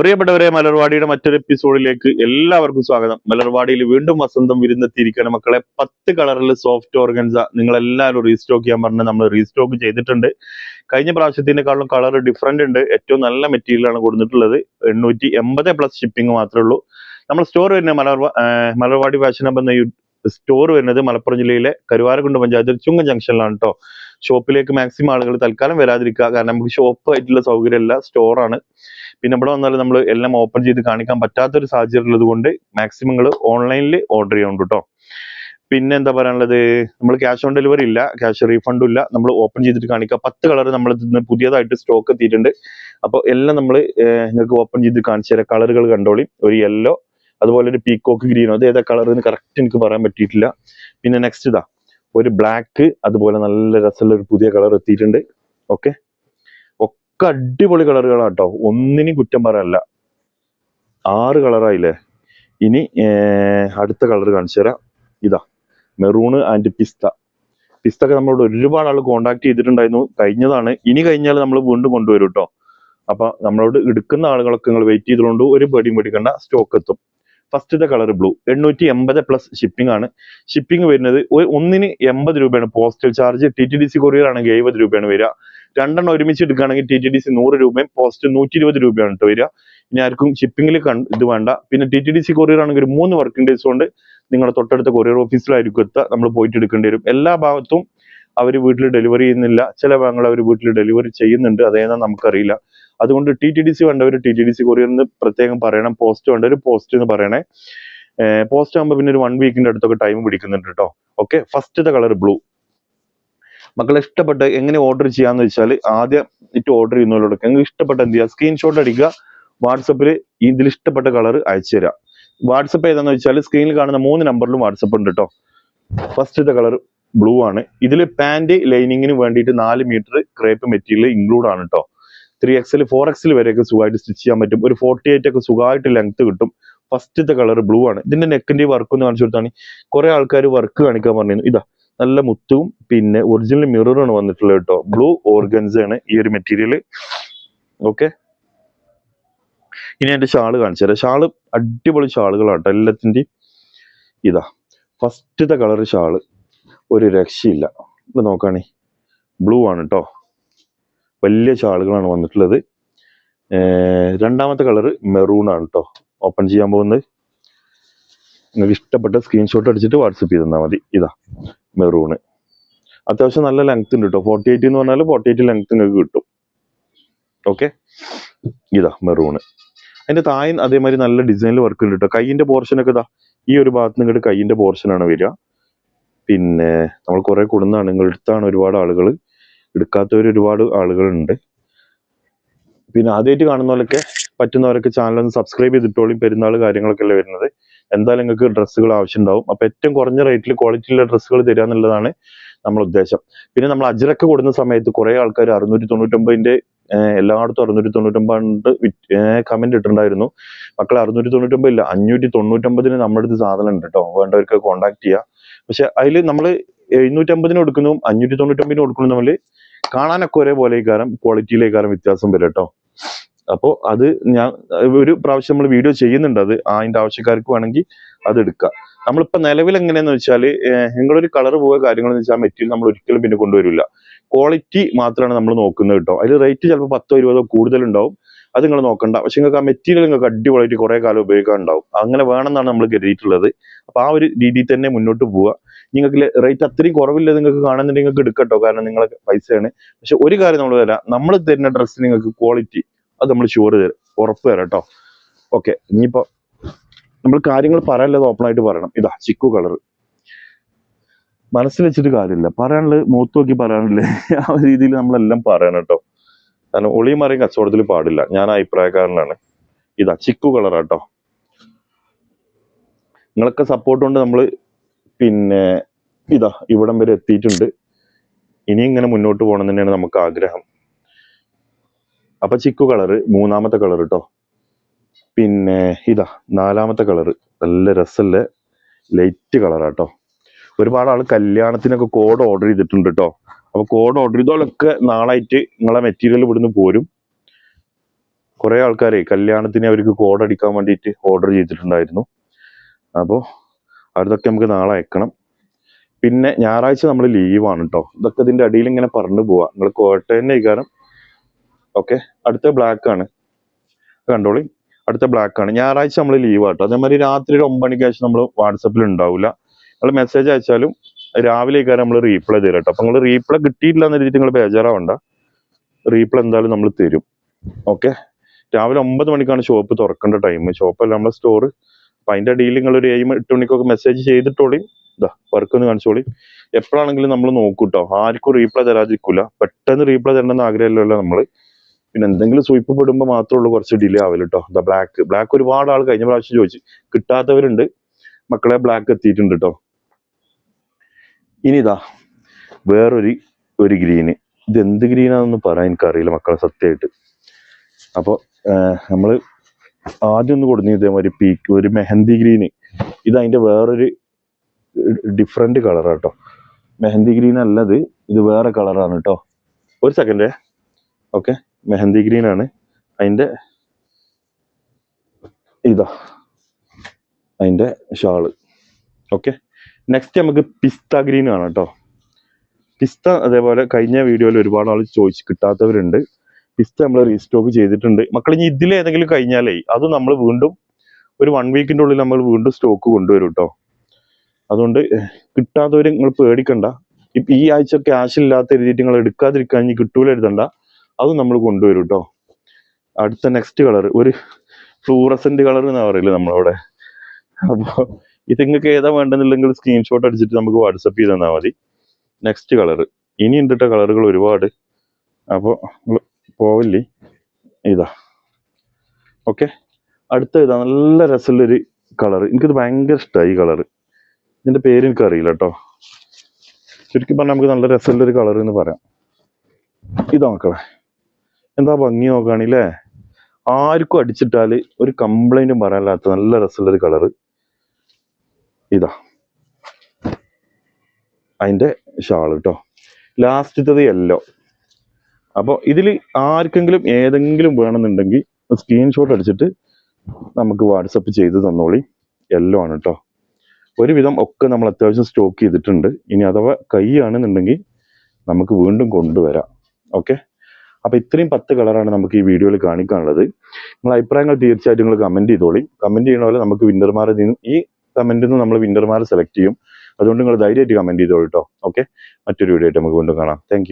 പ്രിയപ്പെട്ടവരെ മലർവാടിയുടെ മറ്റൊരു എപ്പിസോഡിലേക്ക് എല്ലാവർക്കും സ്വാഗതം. മലർവാടിയിൽ വീണ്ടും വസന്തം വിരുന്നെത്തിയിരിക്കുകയാണ്. മക്കളെ പത്ത് കളറിൽ സോഫ്റ്റ് ഓർഗൻസ നിങ്ങൾ എല്ലാവരും റീസ്റ്റോക്ക് ചെയ്യാൻ പറഞ്ഞ് നമ്മൾ റീസ്റ്റോക്ക് ചെയ്തിട്ടുണ്ട്. കഴിഞ്ഞ പ്രാവശ്യത്തിനേക്കാളും കളർ ഡിഫറെന്റ് ഉണ്ട്. ഏറ്റവും നല്ല മെറ്റീരിയലാണ് കൊടുത്തിട്ടുള്ളത്. എണ്ണൂറ്റി എൺപത് പ്ലസ് ഷിപ്പിംഗ് മാത്രമേ ഉള്ളൂ. നമ്മൾ സ്റ്റോർ വരുന്ന മലർവാ മലർവാടി ഫാഷൻ എന്ന സ്റ്റോർ വരുന്നത് മലപ്പുറം ജില്ലയിലെ കരുവാരക്കുണ്ട് പഞ്ചായത്തിൽ ചുങ്കം ജംഗ്ഷനിലാണ് കേട്ടോ ഷോപ്പിലേക്ക് മാക്സിമം ആളുകൾ തൽക്കാലം വരാതിരിക്കുക. കാരണം നമുക്ക് ഷോപ്പ് ആയിട്ടുള്ള സൗകര്യമല്ല സ്റ്റോറാണ് പിന്നെ ഇവിടെ വന്നാൽ നമ്മൾ എല്ലാം ഓപ്പൺ ചെയ്ത് കാണിക്കാൻ പറ്റാത്ത ഒരു സാഹചര്യം ഉള്ളത് കൊണ്ട് മാക്സിമം നിങ്ങൾ ഓൺലൈനിൽ ഓർഡർ ചെയ്യുന്നുണ്ട് കേട്ടോ പിന്നെ എന്താ പറയാനുള്ളത്? നമ്മൾ ക്യാഷ് ഓൺ ഡെലിവറി ഇല്ല. ക്യാഷ് റീഫണ്ടും ഇല്ല. നമ്മൾ ഓപ്പൺ ചെയ്തിട്ട് കാണിക്കുക. പത്ത് കളർ നമ്മൾ ഇന്ന് പുതിയതായിട്ട് സ്റ്റോക്ക് എത്തിയിട്ടുണ്ട്. അപ്പോൾ എല്ലാം നമ്മൾ നിങ്ങൾക്ക് ഓപ്പൺ ചെയ്ത് കാണിച്ചു തരാം. കളറുകൾ കണ്ടോളി. ഒരു യെല്ലോ അതുപോലെ ഒരു പീക്കോക്ക് ഗ്രീനോ അത് ഏതാ കളർ എന്ന് കറക്റ്റ് എനിക്ക് പറയാൻ പറ്റിയിട്ടില്ല. പിന്നെ നെക്സ്റ്റ് ഇതാ. ഒരു ബ്ലാക്ക് അതുപോലെ നല്ല രസമുള്ള ഒരു പുതിയ കളർ എത്തിയിട്ടുണ്ട്. ഓക്കെ ഒക്കെ അടിപൊളി കളറുകളാണ് കേട്ടോ ഒന്നിനും കുറ്റം പറയല്ല ആറ് കളറായില്ലേ ഇനി അടുത്ത കളർ കാണിച്ചു തരാം. ഇതാ മെറൂണ് ആൻഡ് പിസ്ത പിസ്ത ഒക്കെ നമ്മളോട് ഒരുപാട് ആൾ കോണ്ടാക്ട് ചെയ്തിട്ടുണ്ടായിരുന്നു. കഴിഞ്ഞതാണ്. ഇനി കഴിഞ്ഞാൽ നമ്മൾ വീണ്ടും കൊണ്ടുവരും കേട്ടോ അപ്പൊ നമ്മളോട് എടുക്കുന്ന ആളുകളൊക്കെ നിങ്ങൾ വെയിറ്റ് ചെയ്തുകൊണ്ട് ഒരു പേടിയും പേടിക്കണ്ട. സ്റ്റോക്ക് എത്തും. ഫസ്റ്റത്തെ കളർ ബ്ലൂ എണ്ണൂറ്റി എൺപത് പ്ലസ് ഷിപ്പിംഗ് ആണ്. ഷിപ്പിംഗ് വരുന്നത് ഒന്നിന് എൺപത് രൂപയാണ്. Postal charge T T D C courier ആണെങ്കിൽ എഴുപത് രൂപയാണ് വരിക. രണ്ടെണ്ണം ഒരുമിച്ച് എടുക്കുകയാണെങ്കിൽ ടി ടി ഡി സി നൂറ് രൂപയും പോസ്റ്റ് നൂറ്റി ഇരുപത് രൂപയാണ് കേട്ടോ വരിക. ഇനി ആർക്കും ഷിപ്പിംഗിൽ ഇത് വേണ്ട. പിന്നെ T T D C courier ആണെങ്കിൽ ഒരു മൂന്ന് വർക്കിംഗ് ഡേയ്സ് കൊണ്ട് നിങ്ങളുടെ തൊട്ടടുത്ത കൊറിയർ ഓഫീസിലായിരിക്കും എത്തുക. നമ്മൾ പോയിട്ട് എടുക്കേണ്ടി വരും. എല്ലാ ഭാഗത്തും അവർ വീട്ടിൽ ഡെലിവറി ചെയ്യുന്നില്ല. ചില ഭാഗങ്ങൾ അവർ വീട്ടിൽ ഡെലിവറി ചെയ്യുന്നുണ്ട്. അതേതാ നമുക്കറിയില്ല. അതുകൊണ്ട് ടി ടി ഡി സി വേണ്ടവർ T T D C courier എന്ന് പ്രത്യേകം പറയണം. പോസ്റ്റ് വേണ്ടവർ പോസ്റ്റ് എന്ന് പറയണേ. പോസ്റ്റ് ആകുമ്പോൾ പിന്നെ ഒരു വൺ വീക്കിന്റെ അടുത്തൊക്കെ ടൈം പിടിക്കുന്നുണ്ട് കേട്ടോ ഓക്കെ ഫസ്റ്റത്തെ കളർ ബ്ലൂ മക്കളെ ഇഷ്ടപ്പെട്ട എങ്ങനെ ഓർഡർ ചെയ്യാന്ന് വെച്ചാൽ ആദ്യം ഇറ്റ് ഓർഡർ ചെയ്യുന്നവരോട് നിങ്ങൾക്ക് ഇഷ്ടപ്പെട്ട എന്ത് ചെയ്യുക? സ്ക്രീൻഷോട്ട് അടിക്കുക. വാട്സപ്പിൽ ഇതിൽ ഇഷ്ടപ്പെട്ട കളർ അയച്ചു തരാം. വാട്സപ്പ് ഏതാന്ന് വെച്ചാൽ സ്ക്രീനിൽ കാണുന്ന മൂന്ന് നമ്പറിലും വാട്സപ്പ് ഉണ്ട് കേട്ടോ ഫസ്റ്റത്തെ കളർ ബ്ലൂ ആണ്. ഇതിൽ പാന്റ് ലൈനിങ്ങിന് വേണ്ടിയിട്ട് നാല് മീറ്റർ ക്രേപ്പ് മെറ്റീരിയൽ ഇൻക്ലൂഡ് ആണ് കേട്ടോ ത്രീ എക്സിൽ ഫോർ എക്സിൽ വരെയൊക്കെ സുഖമായിട്ട് സ്റ്റിച്ച് ചെയ്യാൻ പറ്റും. ഒരു ഫോർട്ടി എയ്റ്റ് ഒക്കെ സുഖമായിട്ട് ലെങ്ത് കിട്ടും. ഫസ്റ്റത്തെ കളർ ബ്ലൂ ആണ്. ഇതിന്റെ നെക്കിന്റെ വർക്ക് ഒന്ന് കാണിച്ചു കൊടുത്താണ് കുറെ ആൾക്കാർ വർക്ക് കാണിക്കാൻ പറഞ്ഞു ഇതാ നല്ല മുത്തും പിന്നെ ഒറിജിനൽ മിററാണ് വന്നിട്ടുള്ളത് കേട്ടോ. ബ്ലൂ ഓർഗൻസ് ആണ് ഈ ഒരു മെറ്റീരിയൽ ഓക്കെ ഇനി എന്റെ ഷാൾ കാണിച്ചു തരാം. ഷാൾ അടിപൊളി ഷാളുകളാട്ടോ എല്ലാത്തിന്റെയും ഇതാ ഫസ്റ്റത്തെ കളർ ഷാൾ ഒരു രക്ഷയില്ല. ഇത് നോക്കാണേ. ബ്ലൂ ആണ് കേട്ടോ. വലിയ ചാളുകളാണ് വന്നിട്ടുള്ളത്. രണ്ടാമത്തെ കളർ മെറൂൺ ആണ് കേട്ടോ ഓപ്പൺ ചെയ്യാൻ പോകുന്നത്. നിങ്ങൾക്ക് ഇഷ്ടപ്പെട്ട സ്ക്രീൻഷോട്ട് അടിച്ചിട്ട് വാട്സപ്പ് ചെയ്ത് തന്നാൽ മതി. ഇതാ മെറൂണ്. അത്യാവശ്യം നല്ല ലെങ്ത് ഉണ്ട് കേട്ടോ ഫോർട്ടി എയ്റ്റ് എന്ന് പറഞ്ഞാൽ ഫോർട്ടി എയ്റ്റ് ലെങ്ത് നിങ്ങൾക്ക് കിട്ടും. ഓക്കെ? ഇതാ മെറൂണ്. അതിന്റെ താഴെ അതേമാതിരി നല്ല ഡിസൈനിൽ വർക്ക് ഉണ്ട് കേട്ടോ കൈയിന്റെ പോർഷൻ ഒക്കെ ഇതാ ഈ ഒരു ഭാഗത്ത് നിങ്ങളുടെ കൈയിന്റെ പോർഷനാണ് വരിക. പിന്നെ നമ്മൾ കുറെ കൊടുന്നാണ് നിങ്ങൾ എടുത്താണ് ഒരുപാട് ആളുകൾ എടുക്കാത്തവർ ഒരുപാട് ആളുകളുണ്ട്. പിന്നെ ആദ്യമായിട്ട് കാണുന്നവരൊക്കെ പറ്റുന്നവരൊക്കെ ചാനൽ ഒന്ന് സബ്സ്ക്രൈബ് ചെയ്തിട്ടോളും. പെരുന്നാൾ കാര്യങ്ങളൊക്കെ അല്ലേ വരുന്നത്. എന്തായാലും നിങ്ങൾക്ക് ഡ്രസ്സുകൾ ആവശ്യമുണ്ടാവും. അപ്പൊ ഏറ്റവും കുറഞ്ഞ റേറ്റിൽ ക്വാളിറ്റിയുള്ള ഡ്രസ്സുകൾ തരിക എന്നുള്ളതാണ് നമ്മുടെ ഉദ്ദേശം. പിന്നെ നമ്മൾ അജിറക്ക് കൊടുക്കുന്ന സമയത്ത് കുറെ ആൾക്കാർ അറുന്നൂറ്റി തൊണ്ണൂറ്റൊമ്പതിന്റെ എല്ലായിടത്തും അറുന്നൂറ്റി തൊണ്ണൂറ്റൊമ്പത് കമന്റ് ഇട്ടിട്ടുണ്ടായിരുന്നു. മക്കൾ അറുന്നൂറ്റി തൊണ്ണൂറ്റൊമ്പത് ഇല്ല അഞ്ഞൂറ്റി തൊണ്ണൂറ്റൊമ്പതിന് നമ്മുടെ അടുത്ത് സാധനം ഉണ്ട് കേട്ടോ വേണ്ടവർക്ക് കോൺടാക്ട് ചെയ്യുക പക്ഷെ അതിൽ നമ്മൾ എഴുന്നൂറ്റമ്പതിന് കൊടുക്കുന്നതും അഞ്ഞൂറ്റി തൊണ്ണൂറ്റൊമ്പതിന് കൊടുക്കുന്നതും തമ്മിൽ കാണാനൊക്കെ ഒരേപോലെ കാരം ക്വാളിറ്റിയിലേക്കാരം വ്യത്യാസം വരും കേട്ടോ അപ്പോൾ അത് ഞാൻ ഒരു പ്രാവശ്യം നമ്മൾ വീഡിയോ ചെയ്യുന്നുണ്ട് അത് അതിന്റെ ആവശ്യക്കാർക്ക് വേണമെങ്കിൽ അത് എടുക്കാം. നമ്മളിപ്പോ നിലവിൽ എങ്ങനെയാന്ന് വെച്ചാൽ നിങ്ങളൊരു കളർ പോയ കാര്യങ്ങളെന്ന് വെച്ചാൽ മെറ്റീരിയൽ നമ്മൾ ഒരിക്കലും പിന്നെ കൊണ്ടുവരില്ല. ക്വാളിറ്റി മാത്രമാണ് നമ്മൾ നോക്കുന്നത് കേട്ടോ അതിൽ റേറ്റ് ചിലപ്പോൾ പത്തോ ഇരുപതോ കൂടുതലുണ്ടാവും. അത് നിങ്ങൾ നോക്കണ്ട. പക്ഷെ നിങ്ങൾക്ക് ആ മെറ്റീരിയൽ നിങ്ങൾക്ക് അടിപൊളിയായിട്ട് കുറേ കാലം ഉപയോഗിക്കാൻ ഉണ്ടാവും അങ്ങനെ വേണമെന്നാണ് നമ്മൾ കരുതിയിട്ടുള്ളത്. അപ്പൊ ആ ഒരു രീതിയിൽ തന്നെ മുന്നോട്ട് പോവുക. നിങ്ങൾക്ക് റേറ്റ് അത്രയും കുറവില്ല നിങ്ങൾക്ക് കാണുന്നുണ്ടെങ്കിൽ നിങ്ങൾക്ക് എടുക്കട്ടോ കാരണം നിങ്ങളെ പൈസയാണ്. പക്ഷെ ഒരു കാര്യം നമ്മൾ തരാം. നമ്മൾ തരുന്ന ഡ്രസ്സ് നിങ്ങൾക്ക് ക്വാളിറ്റി അത് നമ്മൾ ഷുവർ തരും. ഉറപ്പ് തരാം കേട്ടോ. ഓക്കെ ഇനിയിപ്പോ നമ്മൾ കാര്യങ്ങൾ പറയാനുള്ളത് ഓപ്പൺ ആയിട്ട് പറയണം. ഇതാ ചിക്കു കളർ മനസ്സിൽ വെച്ചിട്ട് കാര്യമില്ല. പറയാനുള്ളത് മൂത്ത് നോക്കി പറയാനില്ലേ ആ രീതിയിൽ നമ്മളെല്ലാം പറയണം കേട്ടോ. കാരണം ഒളിമറിയും മറിയും കച്ചവടത്തിൽ പാടില്ല. ഞാൻ അഭിപ്രായക്കാരനാണ്. ഇതാ ചിക്കു കളറാട്ടോ. നിങ്ങളൊക്കെ സപ്പോർട്ട് കൊണ്ട് നമ്മൾ പിന്നെ ഇതാ ഇവിടം വരെ എത്തിയിട്ടുണ്ട്. ഇനി ഇങ്ങനെ മുന്നോട്ട് പോകണം തന്നെയാണ് നമുക്ക് ആഗ്രഹം. അപ്പൊ ചിക്കു കളറ് മൂന്നാമത്തെ കളർ കേട്ടോ പിന്നെ ഇതാ നാലാമത്തെ കളറ്. നല്ല രസമല്ലേ ലൈറ്റ് കളറാട്ടോ ഒരുപാട് ആൾ കല്യാണത്തിനൊക്കെ കോഡ് ഓർഡർ ചെയ്തിട്ടുണ്ട് കേട്ടോ അപ്പൊ കോഡ് ഓർഡർ ചെയ്തോളൊക്കെ നാളായിട്ട് നിങ്ങളെ മെറ്റീരിയൽ ഇവിടുന്ന് പോരും. കുറേ ആൾക്കാരെ കല്യാണത്തിന് അവർക്ക് കോഡ് അടിക്കാൻ വേണ്ടിയിട്ട് ഓർഡർ ചെയ്തിട്ടുണ്ടായിരുന്നു. അപ്പോൾ അതൊക്കെ നമുക്ക് നാളെ അയക്കണം. പിന്നെ ഞായറാഴ്ച നമ്മൾ ലീവാണ് കേട്ടോ ഇതൊക്കെ ഇതിന്റെ അടിയിൽ ഇങ്ങനെ പറഞ്ഞു പോവാ. നിങ്ങൾ കോട്ടയം കാരണം ഓക്കെ അടുത്ത ബ്ലാക്ക് ആണ്. കണ്ടോളി. അടുത്ത ബ്ലാക്ക് ആണ്. ഞായറാഴ്ച നമ്മൾ ലീവ് ആട്ടോ അതേമാതിരി രാത്രി ഒരു ഒമ്പത് മണിക്ക് ശേഷം നമ്മൾ വാട്സപ്പിൽ ഉണ്ടാവില്ല നിങ്ങൾ മെസ്സേജ് അയച്ചാലും രാവിലെ കാര്യം നമ്മൾ റീപ്ലൈ തരാം കേട്ടോ. അപ്പൊ നിങ്ങൾ റീപ്ലൈ കിട്ടിയില്ല എന്ന് രീതിയിൽ നിങ്ങൾ ബേജാറാവണ്ട. റീപ്ലൈ എന്തായാലും നമ്മൾ തരും. ഓക്കെ രാവിലെ ഒമ്പത് മണിക്കാണ് ഷോപ്പ് തുറക്കേണ്ട ടൈം ഷോപ്പല്ല നമ്മളെ സ്റ്റോർ അപ്പൊ അതിന്റെ അടിയിൽ നിങ്ങൾ ഒരു ഏഴ് എട്ട് മണിക്കൊക്കെ മെസ്സേജ് ചെയ്തിട്ടോളി. ഇതാ വർക്ക് ഒന്ന് കാണിച്ചോളി. എപ്പോഴാണെങ്കിലും നമ്മൾ നോക്കൂട്ടോ ആർക്കും റീപ്ലൈ തരാതിരിക്കൂല. പെട്ടെന്ന് റീപ്ലൈ തരണമെന്ന് ആഗ്രഹമില്ലല്ലോ നമ്മൾ പിന്നെ എന്തെങ്കിലും സ്വീപ്പ് പെടുമ്പോൾ മാത്രമേ ഉള്ളൂ കുറച്ച് ഡിലേ ആവില്ല കേട്ടോ ദ ബ്ലാക്ക് ബ്ലാക്ക് ഒരുപാട് ആൾ കഴിഞ്ഞ പ്രാവശ്യം ചോദിച്ചു. കിട്ടാത്തവരുണ്ട്. മക്കളെ ബ്ലാക്ക് എത്തിയിട്ടുണ്ട് കേട്ടോ ഇനി ഇതാ വേറൊരു ഒരു ഗ്രീന്. എന്ത് ഗ്രീനാണെന്ന് പറയാൻ എനിക്കറിയില്ല മക്കളെ സത്യമായിട്ട്. അപ്പോൾ നമ്മൾ ആദ്യം ഒന്ന് കൊടുത്തു ഇതേമാതിരി പീക്ക് ഒരു മെഹന്തി ഗ്രീന്. ഇത് അതിന്റെ വേറൊരു ഡിഫറെന്റ് കളറാണ് കേട്ടോ മെഹന്തി ഗ്രീൻ അല്ലത് ഇത് വേറെ കളറാണ് കേട്ടോ ഒരു സെക്കൻഡേ. ഓക്കെ മെഹന്തി ഗ്രീൻ ആണ് അതിന്റെ ഇതാ അതിന്റെ ഷാൾ. ഓക്കെ. നെക്സ്റ്റ് നമുക്ക് പിസ്ത ഗ്രീൻ ആണ് കേട്ടോ. പിസ്ത അതേപോലെ കഴിഞ്ഞ വീഡിയോയിൽ ഒരുപാട് ആൾ ചോദിച്ച് കിട്ടാത്തവരുണ്ട്. പിസ്ത നമ്മൾ റീസ്റ്റോക്ക് ചെയ്തിട്ടുണ്ട്. മക്കൾ ഇനി ഇതിൽ ഏതെങ്കിലും കഴിഞ്ഞാലേ അത് നമ്മൾ വീണ്ടും ഒരു വൺ വീക്കിന്റെ ഉള്ളിൽ നമ്മൾ വീണ്ടും സ്റ്റോക്ക് കൊണ്ടുവരും കേട്ടോ. അതുകൊണ്ട് കിട്ടാത്തവർ നിങ്ങൾ പേടിക്കണ്ട. ഇപ്പം ഈ ആഴ്ച ക്യാഷ് ഇല്ലാത്ത രീതിയിൽ നിങ്ങൾ എടുക്കാതിരിക്കാൻ ഇനി കിട്ടൂല എഴുതണ്ട. അത് നമ്മൾ കൊണ്ടുവരും കേട്ടോ. അടുത്ത നെക്സ്റ്റ് കളർ ഒരു ഫ്ലൂറസെന്റ് കളർ എന്നാ പറയില്ല നമ്മളവിടെ. അപ്പൊ ഇത് നിങ്ങൾക്ക് ഏതാ വേണ്ടെന്നുണ്ടെങ്കിൽ സ്ക്രീൻഷോട്ട് അടിച്ചിട്ട് നമുക്ക് വാട്സപ്പ് ചെയ്ത് തന്നാൽ മതി. നെക്സ്റ്റ് കളർ ഇനി ഉണ്ടിട്ട കളറുകൾ ഒരുപാട്. അപ്പോൾ പോവില്ലേ? ഇതാ. ഓക്കെ അടുത്ത ഇതാ നല്ല രസമുള്ളൊരു കളർ എനിക്കിത് ഭയങ്കര ഇഷ്ടമായി ഈ കളർ ഇതിന്റെ പേര് എനിക്ക് അറിയില്ല കേട്ടോ ശരിക്കും പറഞ്ഞാൽ നമുക്ക് നല്ല രസമുള്ളൊരു കളർ എന്ന് പറയാം. ഇതാ മക്കളെ. എന്താ ഭംഗി നോക്കുകയാണല്ലേ ആർക്കും അടിച്ചിട്ടാൽ ഒരു കംപ്ലൈന്റും പറയാനില്ലാത്ത നല്ല രസമുള്ളൊരു കളർ ഇതാ. അതിന്റെ ഷാൾ കേട്ടോ ലാസ്റ്റത്തത് യെല്ലോ അപ്പോൾ ഇതിൽ ആർക്കെങ്കിലും ഏതെങ്കിലും വേണമെന്നുണ്ടെങ്കിൽ സ്ക്രീൻഷോട്ട് അടിച്ചിട്ട് നമുക്ക് വാട്സപ്പ് ചെയ്ത് തന്നോളി. യെല്ലോ ആണ് കേട്ടോ ഒരുവിധം ഒക്കെ നമ്മൾ അത്യാവശ്യം സ്റ്റോക്ക് ചെയ്തിട്ടുണ്ട്. ഇനി അഥവാ കൈയാണെന്നുണ്ടെങ്കിൽ നമുക്ക് വീണ്ടും കൊണ്ടുവരാം. ഓക്കെ അപ്പൊ ഇത്രയും പത്ത് കളറാണ് നമുക്ക് ഈ വീഡിയോയിൽ കാണിക്കാനുള്ളത്. നിങ്ങൾ അഭിപ്രായങ്ങൾ തീർച്ചയായിട്ടും നിങ്ങൾ കമന്റ് ചെയ്തോളി. കമന്റ് ചെയ്യണ പോലെ നമുക്ക് വിന്നർമാരെ നിന്ന് ഈ കമന്റിൽ നിന്ന് നമ്മൾ വിന്നർമാരെ സെലക്ട് ചെയ്യും. അതുകൊണ്ട് നിങ്ങൾ ധൈര്യമായിട്ട് കമന്റ് ചെയ്തോളൂ കേട്ടോ ഓക്കെ മറ്റൊരു വീഡിയോ ആയിട്ട് നമുക്ക് വീണ്ടും കാണാം. താങ്ക്